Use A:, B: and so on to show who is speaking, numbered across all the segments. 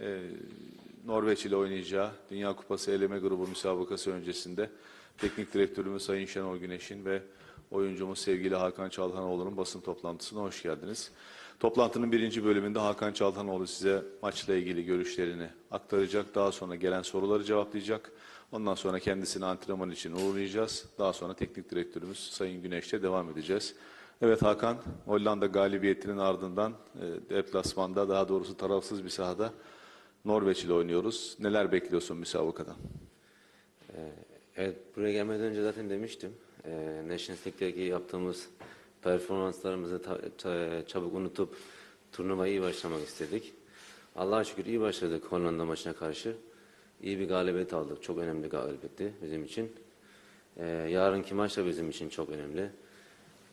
A: e, Norveç ile oynayacağı Dünya Kupası eleme grubu müsabakası öncesinde teknik direktörümüz Sayın Şenol Güneş'in ve oyuncumuz sevgili Hakan Çalhanoğlu'nun basın toplantısına hoş geldiniz. Toplantının birinci bölümünde Hakan Çalhanoğlu size maçla ilgili görüşlerini aktaracak. Daha sonra gelen soruları cevaplayacak. Ondan sonra kendisini antrenman için uğurlayacağız. Daha sonra teknik direktörümüz Sayın Güneş'le devam edeceğiz. Evet Hakan, Hollanda galibiyetinin ardından e, deplasmanda daha doğrusu tarafsız bir sahada Norveç ile oynuyoruz. Neler bekliyorsun müsabakadan?
B: Evet, buraya gelmeden önce zaten demiştim. Ee, Nations League'deki yaptığımız performanslarımızı çabuk unutup turnuvaya iyi başlamak istedik. Allah'a şükür iyi başladık Hollanda maçına karşı. İyi bir galibiyet aldık. Çok önemli bir galibiyetti bizim için. Ee, yarınki maç da bizim için çok önemli.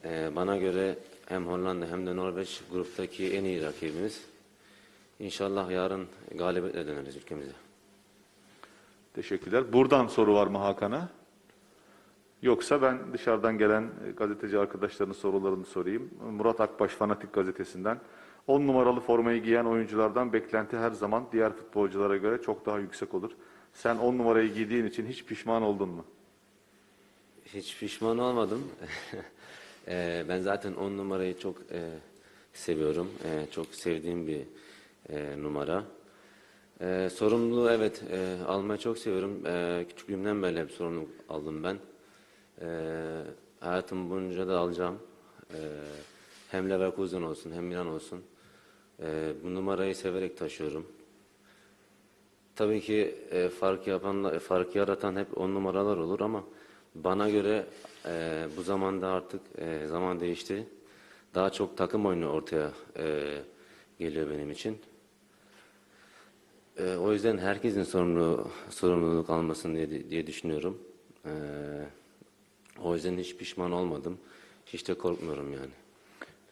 B: Ee, bana göre hem Hollanda hem de Norveç gruptaki en iyi rakibimiz. İnşallah yarın galibiyetle döneriz ülkemize.
A: Teşekkürler. Buradan soru var mı Hakan'a? Yoksa ben dışarıdan gelen e, gazeteci arkadaşların sorularını sorayım. Murat Akbaş Fanatik Gazetesi'nden. 10 numaralı formayı giyen oyunculardan beklenti her zaman diğer futbolculara göre çok daha yüksek olur. Sen 10 numarayı giydiğin için hiç pişman oldun mu?
B: Hiç pişman olmadım. Eee, ben zaten on numarayı çok eee, seviyorum. Eee, çok sevdiğim bir eee, numara. Eee sorumluluğu evet eee, almayı çok seviyorum. Eee küçüklüğümden beri hep sorumluluk aldım ben. Eee hayatım boyunca da alacağım. Eee hem Leverkusen olsun hem Milan olsun. Eee, bu numarayı severek taşıyorum. Tabii ki e, fark yapan, fark yaratan hep on numaralar olur ama bana göre e, bu zamanda artık e, zaman değişti. Daha çok takım oyunu ortaya e, geliyor benim için. E, o yüzden herkesin sorumlu, sorumluluk almasın diye, diye düşünüyorum. E, o yüzden hiç pişman olmadım. Hiç de korkmuyorum yani.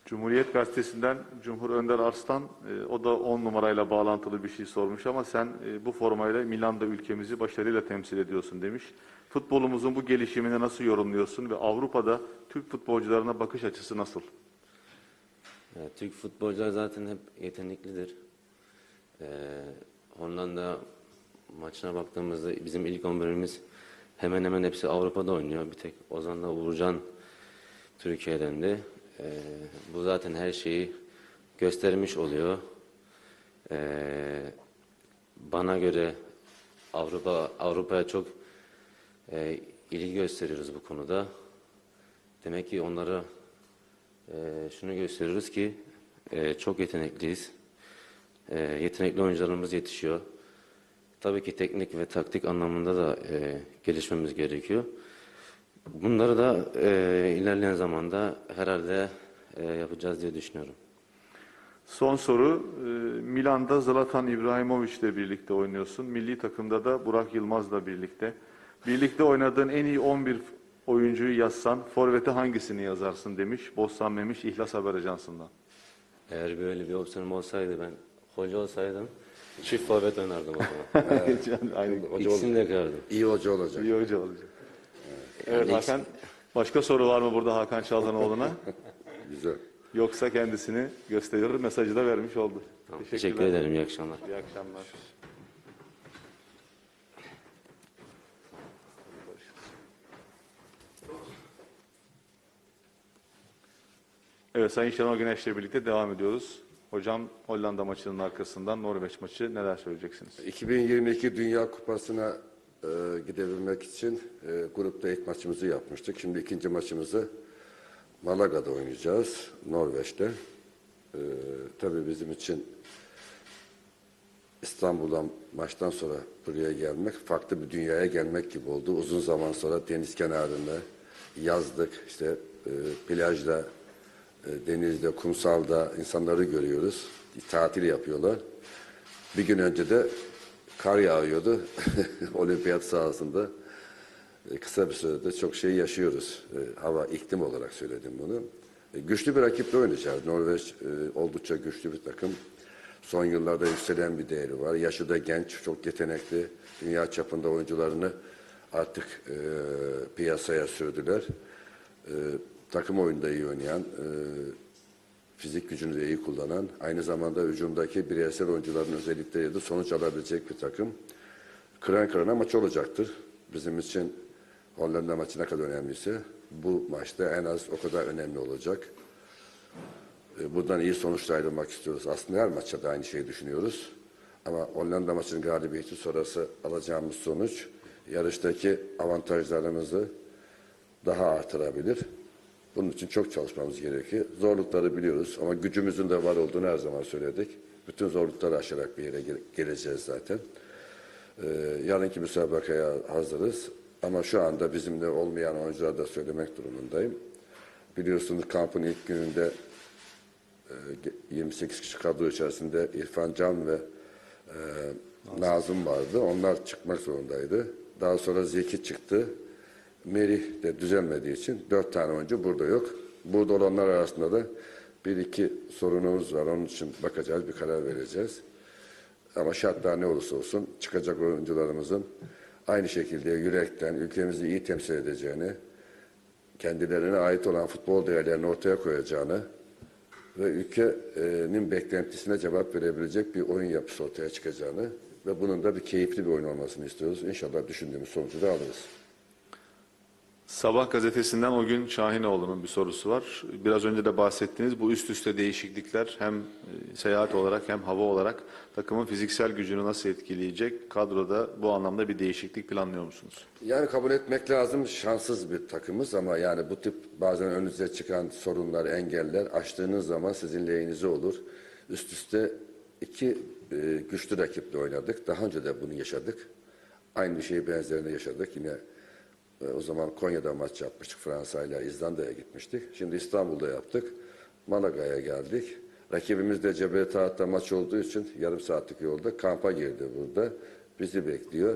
A: Cumhuriyet Gazetesi'nden Cumhur Önder Arslan, e, o da 10 numarayla bağlantılı bir şey sormuş ama sen e, bu formayla Milan'da ülkemizi başarıyla temsil ediyorsun demiş. Futbolumuzun bu gelişimini nasıl yorumluyorsun ve Avrupa'da Türk futbolcularına bakış açısı nasıl?
B: Ya, Türk futbolcular zaten hep yeteneklidir. Ee, Hollanda maçına baktığımızda bizim ilk 11'imiz hemen hemen hepsi Avrupa'da oynuyor. Bir tek Ozan'la Uğurcan Türkiye'den de. Ee, bu zaten her şeyi göstermiş oluyor. Ee, bana göre Avrupa Avrupa'ya çok e, ilgi gösteriyoruz bu konuda. Demek ki onlara ee, şunu gösteriyoruz ki e, çok yetenekliyiz. E, yetenekli oyuncularımız yetişiyor. Tabii ki teknik ve taktik anlamında da e, gelişmemiz gerekiyor. Bunları da e, ilerleyen zamanda herhalde e, yapacağız diye düşünüyorum.
A: Son soru, e, Milan'da Zlatan İbrahimovic ile birlikte oynuyorsun. Milli takımda da Burak Yılmaz'la birlikte. Birlikte oynadığın en iyi 11 oyuncuyu yazsan, forvete hangisini yazarsın demiş. Bostan Memiş İhlas Haber Ajansı'ndan.
B: Eğer böyle bir opsiyonum olsaydı ben hoca olsaydım çift forvet oynardım o zaman.
A: Aynı
B: İkisini de yakardım.
C: İyi hoca olacak.
A: iyi hoca olacak. Evet Hakan, başka soru var mı burada Hakan Çalhanoğlu'na?
C: Güzel.
A: Yoksa kendisini gösterir, mesajı da vermiş oldu.
B: Tamam, teşekkür ederim. İyi akşamlar.
A: İyi akşamlar. Evet Sayın Şenol Güneş'le birlikte devam ediyoruz. Hocam Hollanda maçının arkasından Norveç maçı neler söyleyeceksiniz?
C: 2022 Dünya Kupası'na e, gidebilmek için e, grupta ilk maçımızı yapmıştık. Şimdi ikinci maçımızı Malaga'da oynayacağız, Norveç'te. E, tabii bizim için İstanbul'dan maçtan sonra buraya gelmek, farklı bir dünyaya gelmek gibi oldu. Uzun zaman sonra deniz kenarında yazdık, işte e, plajda, denizde, kumsalda insanları görüyoruz. Tatil yapıyorlar. Bir gün önce de kar yağıyordu olimpiyat sahasında. E, kısa bir sürede çok şey yaşıyoruz. E, hava, iklim olarak söyledim bunu. E, güçlü bir rakiple oynayacağız. Norveç e, oldukça güçlü bir takım. Son yıllarda yükselen bir değeri var. Yaşı da genç, çok yetenekli. Dünya çapında oyuncularını artık e, piyasaya sürdüler. Takım oyunda iyi oynayan, e, fizik gücünü de iyi kullanan, aynı zamanda hücumdaki bireysel oyuncuların özellikleriyle de sonuç alabilecek bir takım. Kıran kırana maç olacaktır. Bizim için Hollanda maçı ne kadar önemliyse bu maçta en az o kadar önemli olacak. E, Buradan iyi sonuçla ayrılmak istiyoruz. Aslında her maçta da aynı şeyi düşünüyoruz. Ama Hollanda maçının galibiyeti sonrası alacağımız sonuç yarıştaki avantajlarımızı daha artırabilir. Bunun için çok çalışmamız gerekiyor. Zorlukları biliyoruz ama gücümüzün de var olduğunu her zaman söyledik. Bütün zorlukları aşarak bir yere gele- geleceğiz zaten. Ee, yarınki müsabakaya hazırız. Ama şu anda bizimle olmayan oyunculara da söylemek durumundayım. Biliyorsunuz kampın ilk gününde e, 28 kişi kadro içerisinde İrfan Can ve e, Nazım vardı. Onlar çıkmak zorundaydı. Daha sonra Zeki çıktı. Merih de düzelmediği için dört tane oyuncu burada yok. Burada olanlar arasında da bir iki sorunumuz var. Onun için bakacağız, bir karar vereceğiz. Ama şartlar ne olursa olsun çıkacak oyuncularımızın aynı şekilde yürekten ülkemizi iyi temsil edeceğini, kendilerine ait olan futbol değerlerini ortaya koyacağını ve ülkenin beklentisine cevap verebilecek bir oyun yapısı ortaya çıkacağını ve bunun da bir keyifli bir oyun olmasını istiyoruz. İnşallah düşündüğümüz sonucu da alırız.
A: Sabah gazetesinden o gün Şahinoğlu'nun bir sorusu var. Biraz önce de bahsettiğiniz bu üst üste değişiklikler hem e, seyahat olarak hem hava olarak takımın fiziksel gücünü nasıl etkileyecek? Kadroda bu anlamda bir değişiklik planlıyor musunuz?
C: Yani kabul etmek lazım şanssız bir takımız ama yani bu tip bazen önünüze çıkan sorunlar, engeller aştığınız zaman sizin lehinize olur. Üst üste iki e, güçlü rakiple oynadık. Daha önce de bunu yaşadık. Aynı şeyi benzerini yaşadık. Yine o zaman Konya'da maç yapmıştık. Fransa ile İzlanda'ya gitmiştik. Şimdi İstanbul'da yaptık. Malaga'ya geldik. Rakibimiz de Taat'ta maç olduğu için yarım saatlik yolda kampa girdi burada. Bizi bekliyor.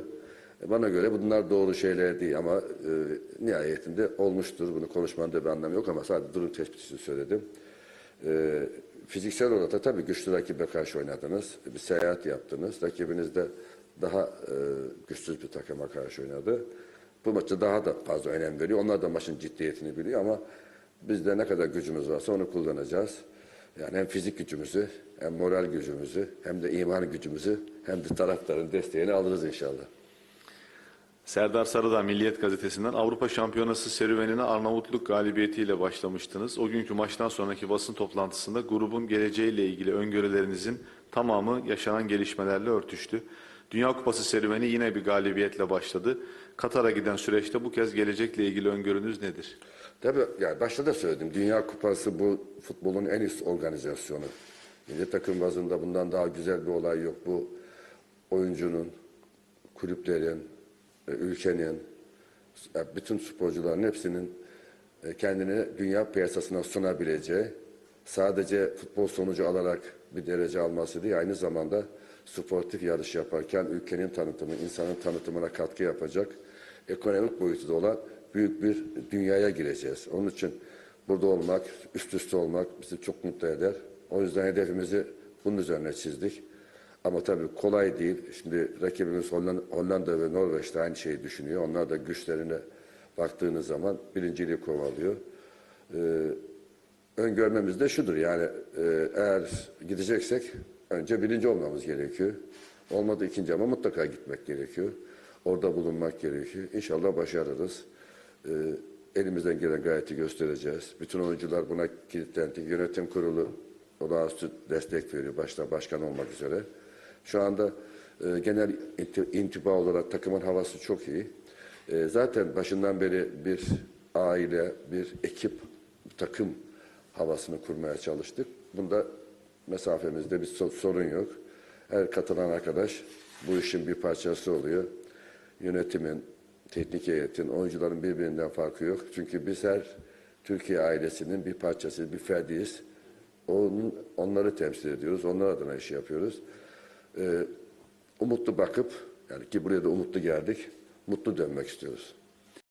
C: E, Bana göre bunlar doğru şeyler değil ama e, nihayetinde olmuştur. Bunu konuşmanın da bir anlamı yok ama sadece durum tespitini söyledim. E, fiziksel olarak da tabii güçlü rakibe karşı oynadınız. Bir seyahat yaptınız. Rakibiniz de daha e, güçsüz bir takıma karşı oynadı. Bu maçta daha da fazla önem veriyor. Onlar da maçın ciddiyetini biliyor ama bizde ne kadar gücümüz varsa onu kullanacağız. Yani hem fizik gücümüzü, hem moral gücümüzü, hem de iman gücümüzü, hem de taraftarın desteğini alırız inşallah.
A: Serdar Sarıdağ Milliyet Gazetesi'nden Avrupa Şampiyonası serüvenine Arnavutluk galibiyetiyle başlamıştınız. O günkü maçtan sonraki basın toplantısında grubun geleceğiyle ilgili öngörülerinizin tamamı yaşanan gelişmelerle örtüştü. Dünya Kupası serüveni yine bir galibiyetle başladı. Katar'a giden süreçte bu kez gelecekle ilgili öngörünüz nedir?
C: Tabii yani başta da söyledim. Dünya Kupası bu futbolun en üst organizasyonu. Milli takım bazında bundan daha güzel bir olay yok. Bu oyuncunun, kulüplerin, e, ülkenin, e, bütün sporcuların hepsinin e, kendini dünya piyasasına sunabileceği, sadece futbol sonucu alarak bir derece alması değil, aynı zamanda sportif yarış yaparken ülkenin tanıtımı, insanın tanıtımına katkı yapacak, ekonomik boyutu da olan büyük bir dünyaya gireceğiz. Onun için burada olmak, üst üste olmak bizi çok mutlu eder. O yüzden hedefimizi bunun üzerine çizdik. Ama tabii kolay değil. Şimdi rakibimiz Hollanda, ve Norveç de aynı şeyi düşünüyor. Onlar da güçlerine baktığınız zaman birinciliği kovalıyor. Ee, öngörmemiz de şudur yani e, eğer gideceksek önce birinci olmamız gerekiyor. Olmadı ikinci ama mutlaka gitmek gerekiyor. Orada bulunmak gerekiyor. İnşallah başarırız. Ee, elimizden gelen gayreti göstereceğiz. Bütün oyuncular buna kilitlendi. Yönetim kurulu olağanüstü destek veriyor. Başta başkan olmak üzere. Şu anda e, genel inti- intiba olarak takımın havası çok iyi. E, zaten başından beri bir aile, bir ekip, takım havasını kurmaya çalıştık. Bunda mesafemizde bir so- sorun yok. Her katılan arkadaş bu işin bir parçası oluyor. Yönetimin, teknik heyetin, oyuncuların birbirinden farkı yok. Çünkü biz her Türkiye ailesinin bir parçası, bir ferdiyiz. Onun, onları temsil ediyoruz, onlar adına iş yapıyoruz. Ee, umutlu bakıp, yani ki buraya da umutlu geldik, mutlu dönmek istiyoruz.